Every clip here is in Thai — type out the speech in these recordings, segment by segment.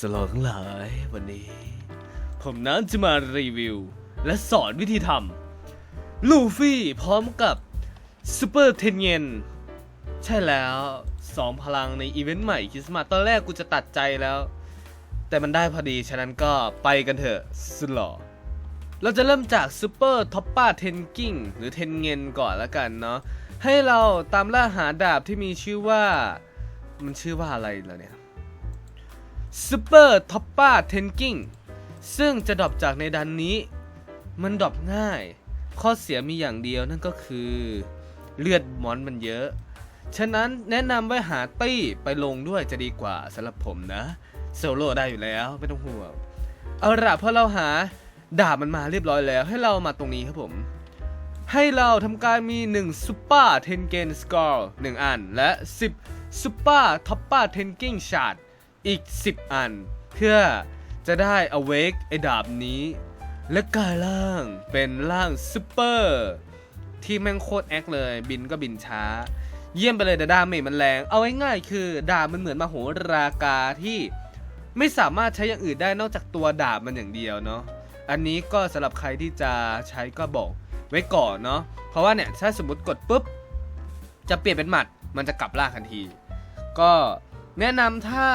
สลองทั้งหลายวันนี้ ผมนั้นจะมารีวิว และสอนวิธีทำลูฟี่พร้อมกับซูเปอร์เทนเยนใช่แล้วสองพลังในอีเวนต์ใหม่คริสต์มาสตอนแรกกูจะตัดใจแล้ว แต่มันได้พอดี ฉะนั้นก็ไปกันเถอะสุดหล่อเราจะเริ่มจากซูเปอร์ท็อปป้าเทนกิ้งหรือเทนเงินก่อนแล้วกันเนาะให้เราตามล่าหาดาบที่มีชื่อว่า มันชื่อว่าอะไรล่ะเนี่ย ซูเปอร์ท็อปป้าเทนกิ้งซึ่งจะดรอปจากในดันนี้ มันดรอปง่าย ข้อเสียมีอย่างเดียวนั่นก็คือ เลือดมอนมันเยอะ ฉะนั้นแนะนำไว้หาตี้ไปลงด้วยจะดีกว่าสำหรับผมนะโซโล่ได้อยู่แล้วไม่ต้องห่วงเอาละพอเราหาดาบมันมาเรียบร้อยแล้ว ให้เรามาตรงนี้ครับผม ให้เราทำการมี1ซูเปอร์เทนเกนสกอร์1อัน และ 10ซูเปอร์ท็อปป้าเทนกิ้งชาร์ด อีก 10 อัน เพื่อจะได้ awake ไอดาบนี้ และกลายร่างเป็นร่างซูเปอร์ที่แม่งโคตรแอคเลย บินก็บินช้า เยี่ยมไปเลยแต่ดาเมจมันแรง เอาง่ายๆคือดาบมันเหมือนมโหรากาที่ไม่สามารถใช้อย่างอื่นได้นอกจากตัวดาบมันอย่างเดียวเนาะอันนี้ก็สำหรับใครที่จะใช้ก็บอกไว้ก่อนเนาะเพราะว่าเนี่ยถ้าสมมติกดปุ๊บ จะเปลี่ยนเป็นหมัด มันจะกลับล่างทันที ก็แนะนำถ้า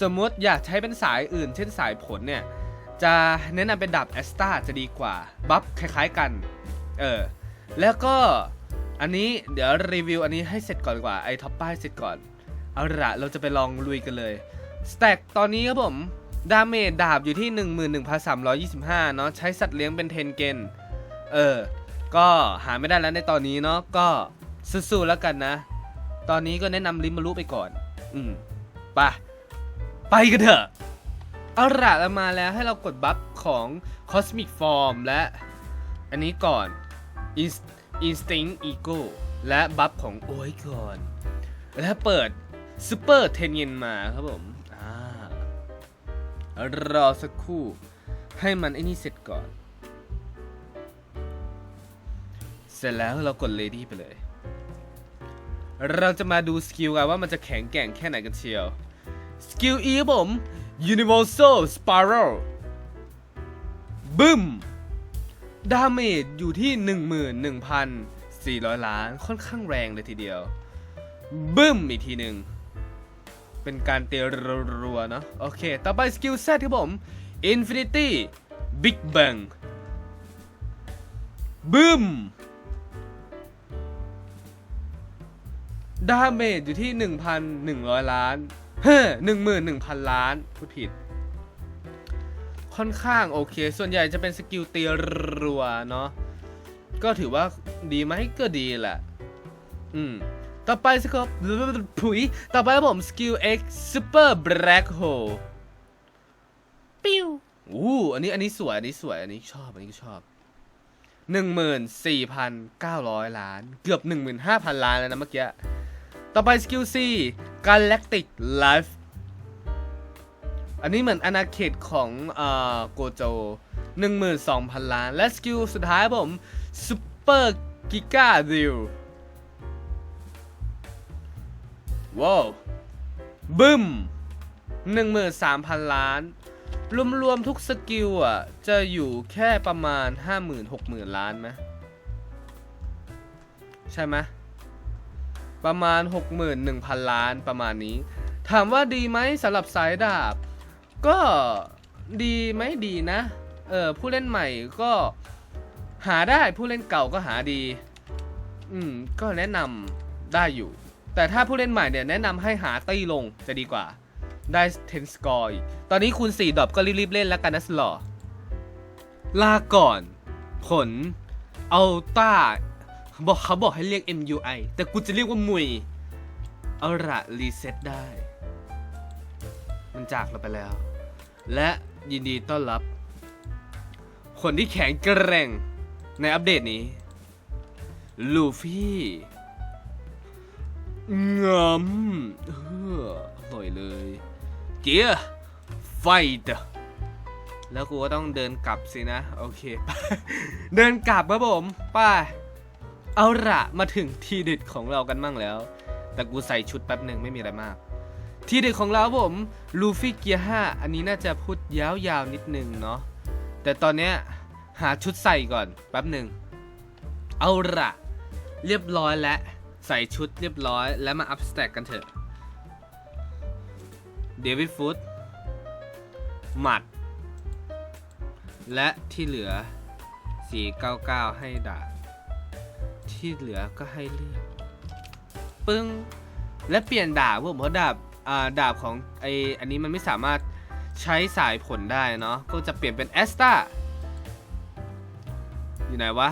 สมมติอยากใช้เป็นสายอื่น เช่นสายผลเนี่ย จะแนะนำเป็นดาบแอสตาจะดีกว่า บัฟคล้ายๆกัน เออ แล้วก็อันนี้เดี๋ยวรีวิวอันนี้ให้เสร็จก่อนกว่าไอ้ท็อปป้ายเสร็จก่อน เอาละเราจะไปลองลุยกันเลยสแต็กตอนนี้ครับผม ดาเมจดาบอยู่ที่ 11,325 เนาะใช้สัตว์เลี้ยงเป็นเทนเกนเออ ก็หาไม่ได้แล้วในตอนนี้เนาะก็สู้ๆแล้วกันนะ ตอนนี้ก็แนะนำลิมารุไปก่อน อืมไป ไปกันเถอะ เอาละเรามาแล้วให้เรากดบัฟของ Cosmic Form และ อันนี้ก่อน Instinct Ego และบัฟของโอ้ยก่อน และเปิดซูเปอร์เทนเยนมาครับผมอรอสักครู่ให้มันไอ้นี่เสร็จก่อน เสร็จแล้วเรากด Lady ไปเลย เราจะมาดูสกิลกันว่ามันจะแข็งแกร่งแค่ไหนกันเชียว สกิล E ครับผม Universal Spiral บึ้ม ดาเมจอยู่ที่ 11,400 ล้าน ค่อนข้างแรงเลยทีเดียว บึ้มอีกทีหนึ่ง เป็นการเตีรัวๆเนาะ โอเค ต่อไปสกิล Z ครับผม Infinity Big Bang บึ้ม ดาเมจอยู่ที่ 1,100 ล้าน เฮ้11,000ล้านพูดผิด ค่อนข้างโอเค ส่วนใหญ่จะเป็นสกิลเตีรัวเนาะก็ถือว่าดีไหมก็ดีแหละ อืม ต่อไปสกิลผุย ต่อไปครับผมสกิล X Super Black Hole ปิ้วอู้อันนี้อันนี้สวย อันนี้สวย อันนี้ชอบ อันนี้ชอบ14,900ล้าน เกือบ15,000ล้านแล้วนะเมื่อกี้ ต่อไปสกิล C Galactic Life อันนี้เหมือนอาณาเขตของเอ่อโกโจ 12,000 ล้าน และสกิลสุดท้ายผม Super Giga Deal ว้าวบึ้ม 13,000 ล้าน รวมๆทุกสกิลอะ จะอยู่แค่ประมาณ 50,000-60,000 ล้านไหมใช่ไหม ประมาณ 61,000 ล้านประมาณนี้ ถามว่าดีไหมสำหรับสายดาบ ก็ดีไหมดีนะ เออผู้เล่นใหม่ก็หาได้ผู้เล่นเก่าก็หาดี อืม ก็แนะนำได้อยู่ แต่ถ้าผู้เล่นใหม่เนี่ยแนะนำให้หาตีลงจะดีกว่า ได้10สกอร์ตอนนี้คูณ4ดอปก็รีบๆเล่นแล้วกันนะสลอลาก่อน ผลเอาต้า บอกเขาบอกให้เรียก MUI แต่กูจะเรียกว่ามุย เอาละรีเซ็ตได้ มันจากเราไปแล้ว และยินดีต้อนรับ คนที่แข็งแกร่งในอัปเดตนี้ ลูฟี่งามเอออร่อยเลย เกียร์ไฟต์แล้วกูก็ต้องเดินกลับสินะ โอเค เดินกลับครับผม ไป เอาละมาถึงทีเด็ดของเรากันมั่งแล้ว แต่กูใส่ชุดแป๊บหนึ่งไม่มีอะไรมาก ทีเด็ดของเราผมลูฟี่เกียร์5อันนี้น่าจะพูดยาวๆนิดนึงเนาะแต่ตอนเนี้ยหาชุดใส่ก่อนแป๊บหนึ่งเอาละเรียบร้อยแล้วใส่ชุดเรียบร้อยแล้วมาอัพสแต็กกันเถอะเดวิดฟุตหมัด และที่เหลือ 499 ให้ดาบ ที่เหลือก็ให้เลือกปึ้ง และเปลี่ยนดาบผมเพราะดาบอ่าดาบของไออันนี้มันไม่สามารถใช้สายผลได้เนาะก็จะเปลี่ยนเป็นแอสตาอยู่ไหนวะ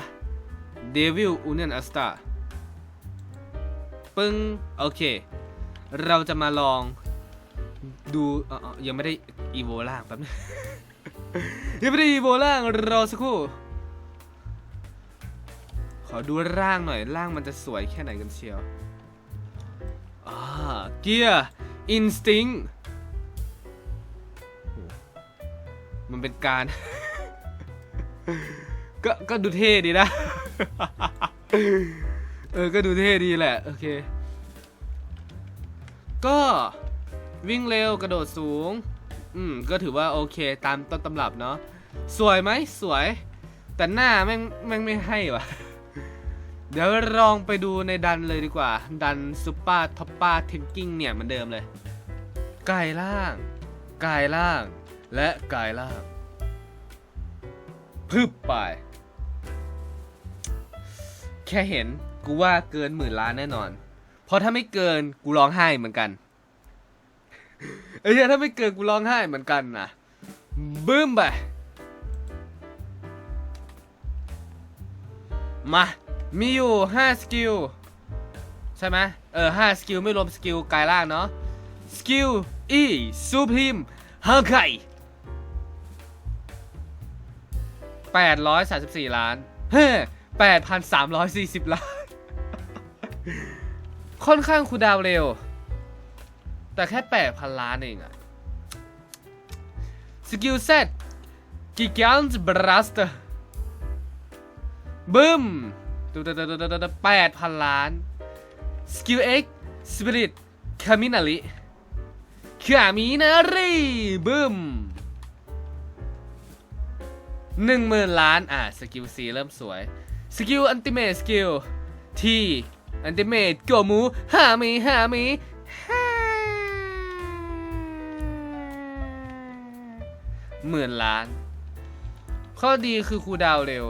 เดวิลอูเนียนแอสตาปึ้ง โอเค เราจะมาลองดูอ่อยังไม่ได้อีโวล่างแป๊บนึงยังไม่ได้อีโวล่างรอสักครู่ ขอดูร่างหน่อยร่างมันจะสวยแค่ไหนกันเชียวอ่าเกียร์อินสติ้งมันเป็นการ ก็ก็ดูเท่ดีนะ เออ ก็ดูเท่ดีแหละ โอเค ก็วิ่งเร็วกระโดดสูง อืม ก็ถือว่าโอเคตามต้นตำรับเนาะ สวยไหมสวย แต่หน้าแม่งแม่งไม่ให้ว่ะ เดี๋ยวลองไปดูในดันเลยดีกว่า ดันซุปเปอร์ท็อปป้าเทนกิ้งเนี่ยเหมือนเดิมเลยกายล่างกายล่าง และกายล่างพึบไป แค่เห็นกูว่าเกินหมื่นล้านแน่นอน เพราะถ้าไม่เกินกูร้องไห้เหมือนกันเอ้ยถ้าไม่เกินกูร้องไห้เหมือนกันนะบึ้มไป มา มีอยู่ 5 สกิล ใช่ไหมเออ5สกิล ไม่รวมสกิลกายล่างเนาะ สกิล E ซูพริมฮังไข่834 ล้านเฮ้8,340 ล้าน ค่อนข้างคูดาวเร็ว แต่แค่ 8,000 ล้านเองอะสกิลเซตกิก a นส์บรัสเตอร์บึ้ม ตัวตัวตัวตัวแปดพันล้านสกิลเอ็กสปิริตคามินาริคามินารีบึ้มหนึ่งหมื่นล้าน อะ สกิลซีเริ่มสวย สกิลอันติเมทสกิลทีอันติเมทโกมูฮามีฮามีฮ่าหมื่นล้าน ข้อดีคือคูดาวเร็ว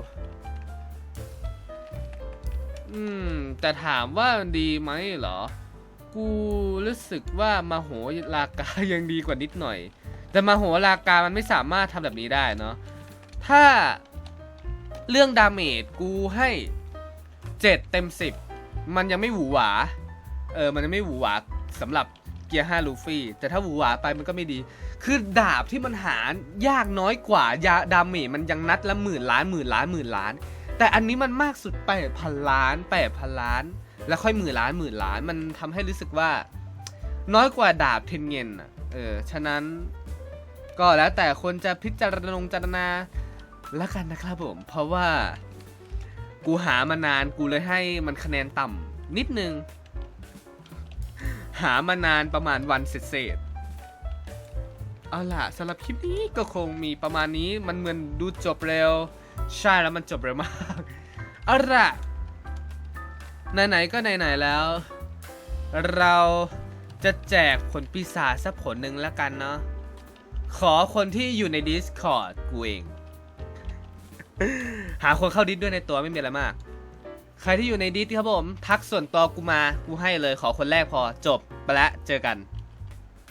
อืม แต่ถามว่าดีไหมเหรอ กูรู้สึกว่ามาโหลากายังดีกว่านิดหน่อย แต่มาโหลากามันไม่สามารถทำแบบนี้ได้เนาะ ถ้าเรื่องดาเมจกูให้7เต็ม10มันยังไม่หวือหวา เออ มันยังไม่หวือหวาสำหรับเกียร์5ลูฟี่ แต่ถ้าหวือหวาไปมันก็ไม่ดี คือดาบที่มันหายากน้อยกว่ายาดาเมจมันยังนัดละหมื่นล้านหมื่นล้านหมื่นล้าน แต่อันนี้มันมากสุดแปดพันล้านแปดพันล้าน แล้วค่อยหมื่นล้านหมื่นล้านมันทำให้รู้สึกว่า น้อยกว่าดาบเทนเงินอะเออฉะนั้น ก็แล้วแต่คนจะพิจารณงจารณาล้วกันนะครับผม เพราะว่า กูหามานานกูเลยให้มันคะแนนต่ำนิดนึง หามานานประมาณวันเศษเอาล่ะสำหรับคลิปนี้ก็คงมีประมาณนี้มันเหมือนดูจบเร็ว ใช่แล้วมันจบเร็วมากเอาละไหนๆก็ไหนๆแล้ว เราจะแจกผลปีศาจสักผลหนึ่งแล้วกันเนาะขอคนที่อยู่ใน Discord กูเอง หาคนเข้าดิสด้วยในตัวไม่มีอะไรมาก ใครที่อยู่ในดิสครับผม ทักส่วนตัวกูมา กูให้เลยขอคนแรกพอจบไปล้วเจอกัน